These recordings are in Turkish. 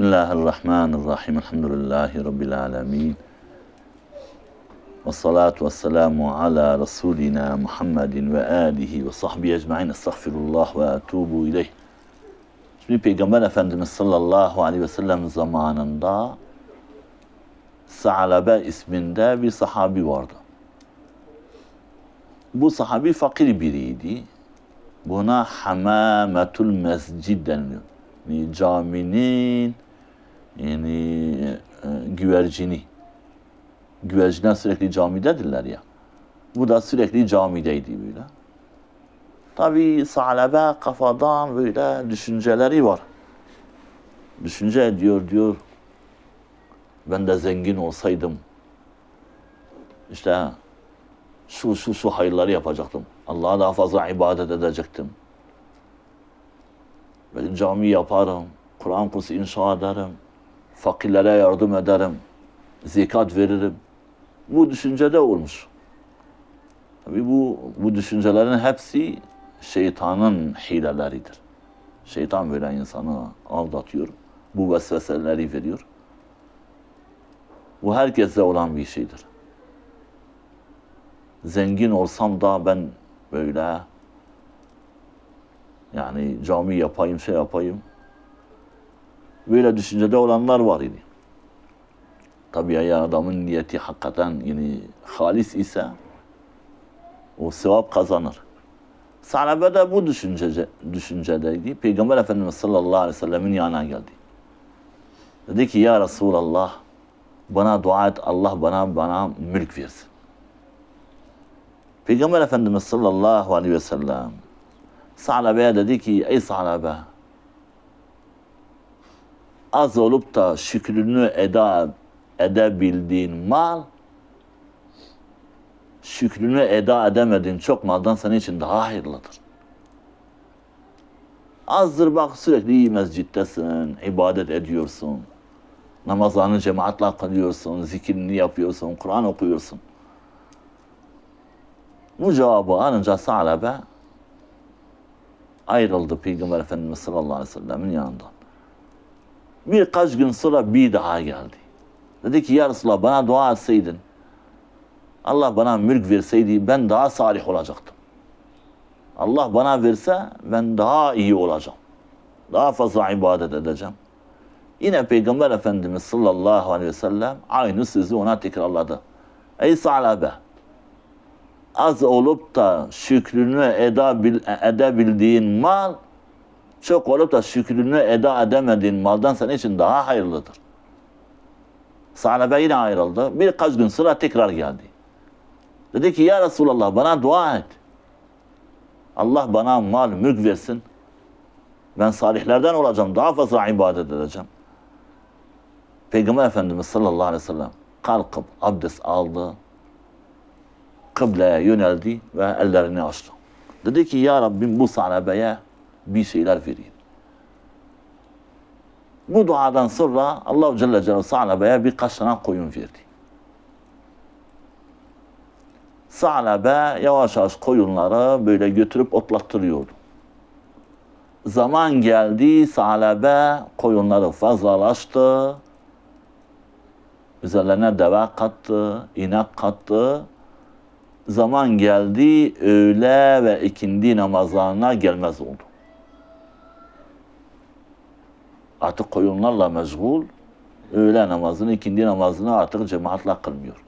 Bismillahirrahmanirrahim. Elhamdülillahi Rabbil alemin. Ve salatu ve selamu ala Resulina Muhammedin ve alihi ve sahbihi ecmain. Estağfirullah ve etubu ileyh. Şimdi Peygamber Efendimiz sallallahu aleyhi ve sellem zamanında Sa'labe isminde bir sahabi vardı. Bu sahabi fakir biriydi. Buna hamametul mescid deniliyor. Yani caminin yani e, güvercini. Güvercinler sürekli camidedirler ya. Bu da sürekli camideydi böyle. Tabi Sa'labe kafadan böyle düşünceleri var. Düşünce ediyor diyor. Ben de zengin olsaydım. İşte şu şu şu hayırları yapacaktım. Allah'a daha fazla ibadet edecektim. Böyle cami yaparım, Kur'an kursu inşa ederim, fakirlere yardım ederim, zekat veririm. Bu düşüncede olmuş. Tabii bu, bu düşüncelerin hepsi şeytanın hileleridir. Şeytan böyle insanı aldatıyor. Bu vesveseleri veriyor. Bu herkeste olan bir şeydir. Zengin olsam da ben böyle yani cami yapayım, şey yapayım. Böyle düşüncede olanlar var idi. Tabii ya adamın niyeti hakikaten yani halis ise o sevap kazanır. Sahabe de bu düşünce, düşüncedeydi. Peygamber Efendimiz sallallahu aleyhi ve sellemin yanına geldi. Dedi ki ya Resulallah bana dua et Allah bana bana mülk versin. Peygamber Efendimiz sallallahu aleyhi ve sellem Sa'labe'ye dedi ki ey Sa'labe az olup da şükrünü eda edebildiğin mal şükrünü eda edemediğin çok maldan senin için daha hayırlıdır. Azdır bak sürekli iyi mescittesin, ibadet ediyorsun. Namazlarını cemaatle kılıyorsun, zikrini yapıyorsun, Kur'an okuyorsun. Bu cevabı alınca Sa'labe ayrıldı Peygamber Efendimiz sallallahu aleyhi ve sellemin yanından. Birkaç gün sonra bir daha geldi. Dedi ki ya Resulallah bana dua etseydin, Allah bana mülk verseydi ben daha salih olacaktım. Allah bana verse ben daha iyi olacağım. Daha fazla ibadet edeceğim. Yine Peygamber Efendimiz sallallahu aleyhi ve sellem aynı sözü ona tekrarladı. Ey Sa'labe az olup da şükrünü edebildiğin mal çok olup da şükrünü eda edemediğin maldan senin için daha hayırlıdır. Sa'labe yine ayrıldı. Birkaç gün sonra tekrar geldi. Dedi ki ya Resulallah bana dua et. Allah bana mal, mülk versin. Ben salihlerden olacağım. Daha fazla ibadet edeceğim. Peygamber Efendimiz sallallahu aleyhi ve sellem kalkıp abdest aldı. Kıbleye yöneldi ve ellerini açtı. Dedi ki ya Rabbim bu sahabeye bir şeyler vereyim. Bu duadan sonra Allah Celle Celaluhu sahabeye birkaç tane koyun verdi. Sa'labe yavaş yavaş koyunları böyle götürüp otlattırıyordu. Zaman geldi, Sa'labe koyunları fazlalaştı. Üzerlerine deve kattı, inek kattı. Zaman geldi, öğle ve ikindi namazlarına gelmez oldu. Artık koyunlarla meşgul, öğle namazını, ikindi namazını artık cemaatle kılmıyor.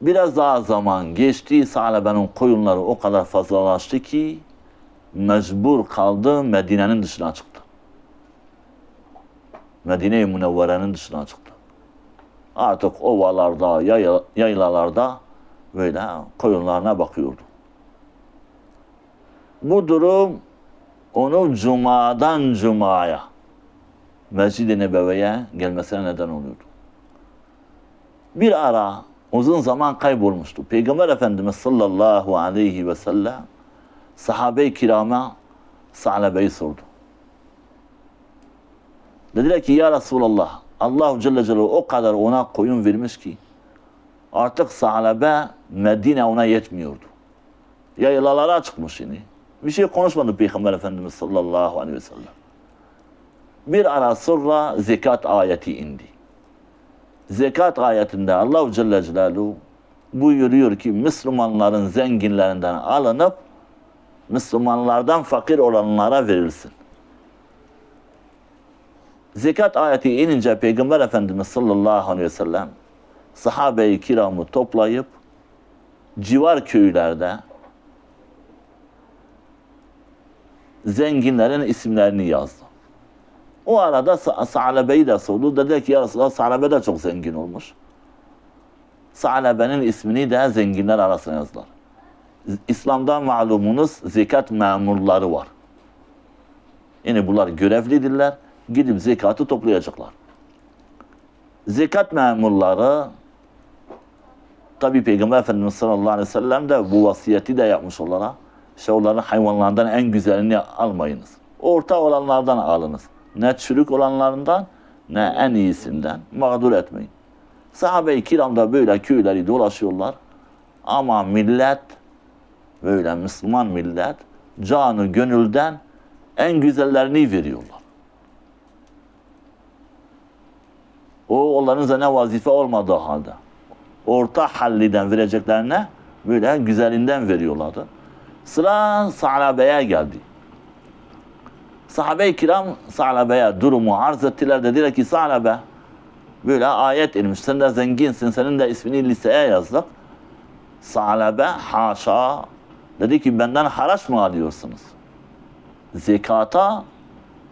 Biraz daha zaman geçti. Sa'labe'nin koyunları o kadar fazlalaştı ki mecbur kaldı Medine'nin dışına çıktı. Medine-i Münevvere'nin dışına çıktı. Artık ovalarda, yaylalarda böyle koyunlarına bakıyordu. Bu durum onu cumadan cumaya Mescid-i Nebevi'ye gelmesine neden oluyordu. Bir ara uzun zaman kaybolmuştu. Peygamber Efendimiz sallallahu aleyhi ve sellem sahabe-i kirama Sa'labe'yi sordu. Dediler ki ya Resulallah Allah Celle Celaluhu o kadar ona koyun vermiş ki artık Sa'labe Medine ona yetmiyordu. Yaylalara çıkmış yine. Bir şey konuşmadı Peygamber Efendimiz sallallahu aleyhi ve sellem. Bir ara sonra zekat ayeti indi. Zekat ayetinde Allah Celle Celaluhu buyuruyor ki Müslümanların zenginlerinden alınıp Müslümanlardan fakir olanlara verilsin. Zekat ayeti inince Peygamber Efendimiz sallallahu aleyhi ve sellem sahabe-i kiramı toplayıp civar köylerde zenginlerin isimlerini yazdı. O arada Sa- Sa'lebe'yi de sordu. Dedi ki ya Resulallah Sa'lebe de çok zengin olmuş. Sa'lebe'nin ismini de zenginler arasına yazdılar. İslam'da malumunuz zekat memurları var. Yani bunlar görevlidirler. Gidip zekatı toplayacaklar. Zekat memurları tabi Peygamber Efendimiz sallallahu aleyhi ve sellem de bu vasiyeti de yapmış onlara. İşte onların hayvanlardan en güzelini almayınız. Orta olanlardan alınız. Ne çürük olanlarından ne en iyisinden mağdur etmeyin. Sahabe-i kiram da böyle köyleri dolaşıyorlar. Ama millet böyle Müslüman millet canı gönülden en güzellerini veriyorlar. O onların üzerine vazife olmadığı halde. Orta halliden vereceklerine böyle güzelinden veriyorlardı. Sıra sahabeye geldi. Sahabe-i kiram sahabeye durumu arz ettiler. Dediler ki sahabe böyle ayet inmiş. Sen de zenginsin. Senin de ismini liseye yazdık. Sahabe haşa dedi ki benden haraç mı alıyorsunuz? Zekata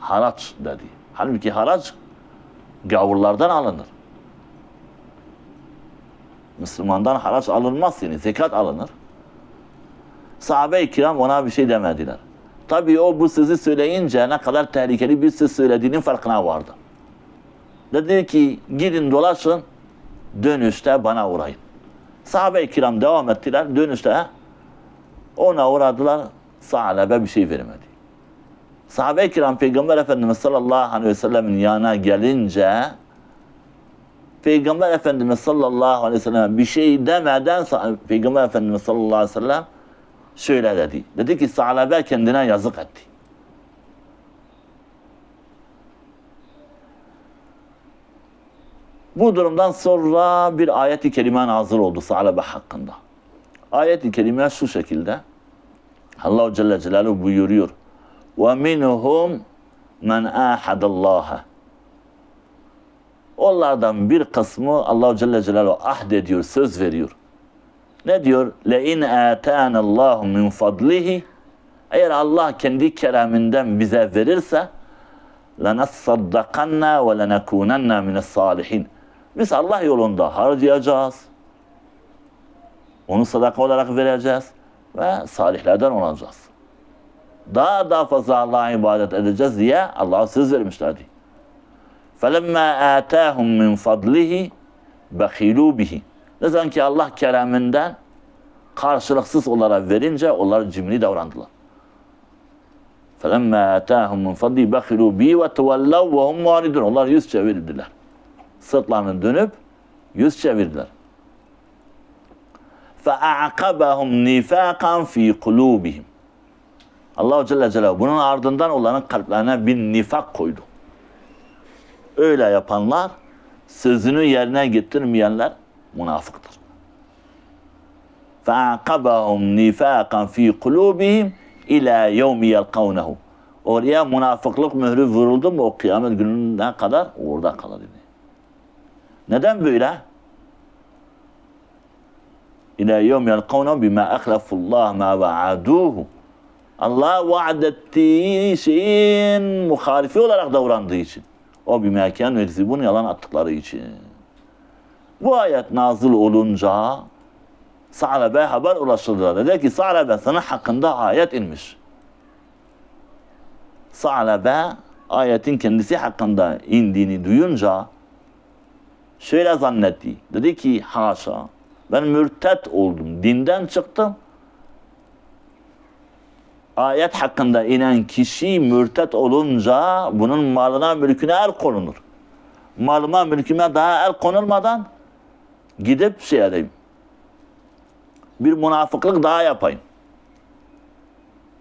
haraç dedi. Halbuki haraç gavurlardan alınır. Müslümandan haraç alınmaz yani zekat alınır. Sahabe-i kiram ona bir şey demediler. Tabii o bu sözü söyleyince ne kadar tehlikeli bir söz söylediğinin farkına vardı. Dedi ki gidin dolaşın dönüşte bana uğrayın. Sahabe-i kiram devam ettiler. Dönüşte ona uğradılar. Sahabe bir şey vermedi. Sahabe-i kiram Peygamber Efendimiz sallallahu aleyhi ve sellemin yanına gelince Peygamber Efendimiz sallallahu aleyhi ve sellem bir şey demeden Peygamber Efendimiz sallallahu aleyhi ve sellem şöyle dedi. Dedi ki sahabe kendine yazık etti. Bu durumdan sonra bir ayet-i kerime nazil oldu sahabe hakkında. Ayet-i kerime şu şekilde. Allah Celle Celaluhu buyuruyor. وَمِنْهُمْ مَنْ آحَدَ اللّٰهَ Onlardan bir kısmı Allah Celle Celaluhu ahd ediyor, söz veriyor. Ne diyor? لَاِنْ آتَانَ اللّٰهُ مِنْ فَضْلِهِ Eğer Allah kendi kereminden bize verirse لَنَصَّدَّقَنَّا وَلَنَكُونَنَّا مِنَ الصَّالِحِينَ Biz Allah yolunda harcayacağız. Onu sadaka olarak vereceğiz ve salihlerden olacağız. Daha daha fazla Allah'a ibadet edeceğiz diye Allah'a söz vermişlerdi. فَلَمَّا آتَاهُمْ مِنْ فَضْلِهِ بَخِلُوا بِهِ Ne zaman ki Allah kereminden karşılıksız olarak verince onlar cimri davrandılar. فَلَمَّا آتَاهُمْ مِنْ فَضْلِهِ بَخِلُوا بِهِ وَتَوَلَّوْا وَهُمْ مُعْرِضُونَ Onlar yüz çevirdiler. Sırtlarını dönüp yüz çevirdiler. فَاَعْقَبَهُمْ نِفَاقًا ف۪ي قُلُوبِهِمْ Allah Celle Celaluhu bunun ardından onların kalplerine bir nifak koydu. Öyle yapanlar, sözünü yerine getirmeyenler münafıktır. فَاَعْقَبَهُمْ نِفَاقًا ف۪ي قُلُوبِهِمْ اِلَى يَوْمِ يَلْقَوْنَهُ Oraya münafıklık mührü vuruldu mu o kıyamet gününe kadar orada kalır. dedi. Neden böyle? İlâ yevm yelkavne bima ahlafullah ma vaaduhu. Allah vaad ettiği şeyin muhalifi olarak davrandığı için. O bir mekan bunu yalan attıkları için. Bu ayet nazil olunca Sa'labe haber ulaştırdılar. Dedi ki Sa'labe sana hakkında ayet inmiş. Sa'labe ayetin kendisi hakkında indiğini duyunca şöyle zannetti. Dedi ki haşa ben mürtet oldum. Dinden çıktım. Ayet hakkında inen kişi mürtet olunca bunun malına mülküne el konulur. Malıma mülküme daha el konulmadan gidip şey edeyim. Bir münafıklık daha yapayım.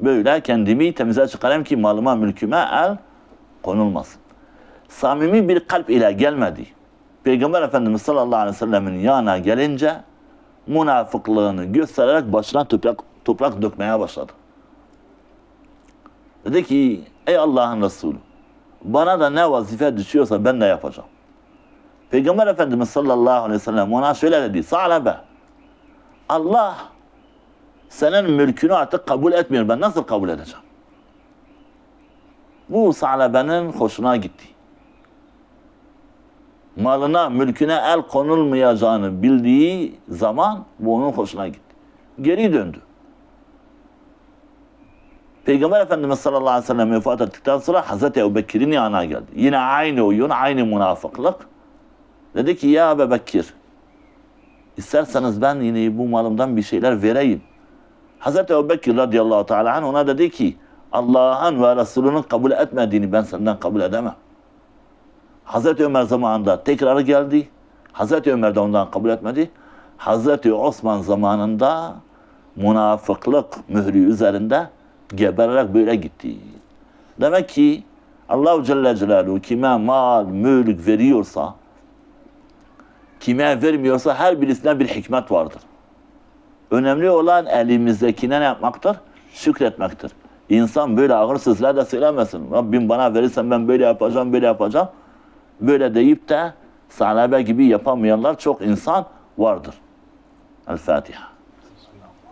Böyle kendimi temize çıkarayım ki malıma mülküme el konulmasın. samimi bir kalp ile gelmedi. Peygamber Efendimiz sallallahu aleyhi ve sellemin yanına gelince münafıklığını göstererek başına toprak, toprak dökmeye başladı. Dedi ki ey Allah'ın Resulü bana da ne vazife düşüyorsa ben de yapacağım. Peygamber Efendimiz sallallahu aleyhi ve sellem ona şöyle dedi. Sa'labe Allah senin mülkünü artık kabul etmiyor. Ben nasıl kabul edeceğim? Bu Sa'labe'nin hoşuna gitti. Malına, mülküne el konulmayacağını bildiği zaman bu onun hoşuna gitti. Geri döndü. Peygamber Efendimiz sallallahu aleyhi ve sellem vefat ettikten sonra Hazreti Ebu Bekir'in yanına geldi. Yine aynı oyun, aynı münafıklık. Dedi ki ya Ebu Bekir, isterseniz ben yine bu malımdan bir şeyler vereyim. Hazreti Ebu Bekir radıyallahu teala ona dedi ki Allah'ın ve Resulünün kabul etmediğini ben senden kabul edemem. Hazreti Ömer zamanında tekrar geldi. Hazreti Ömer de ondan kabul etmedi. Hazreti Osman zamanında münafıklık mührü üzerinde gebererek böyle gitti. Demek ki Allahu Celle Celaluhu kime mal, mülk veriyorsa, kime vermiyorsa her birisine bir hikmet vardır. Önemli olan elimizdekine ne yapmaktır? Şükretmektir. İnsan böyle ağır sözler de söylemesin. Rabbim bana verirsen ben böyle yapacağım, böyle yapacağım. Böyle deyip de sahabe gibi yapamayanlar çok insan vardır. El Fatiha.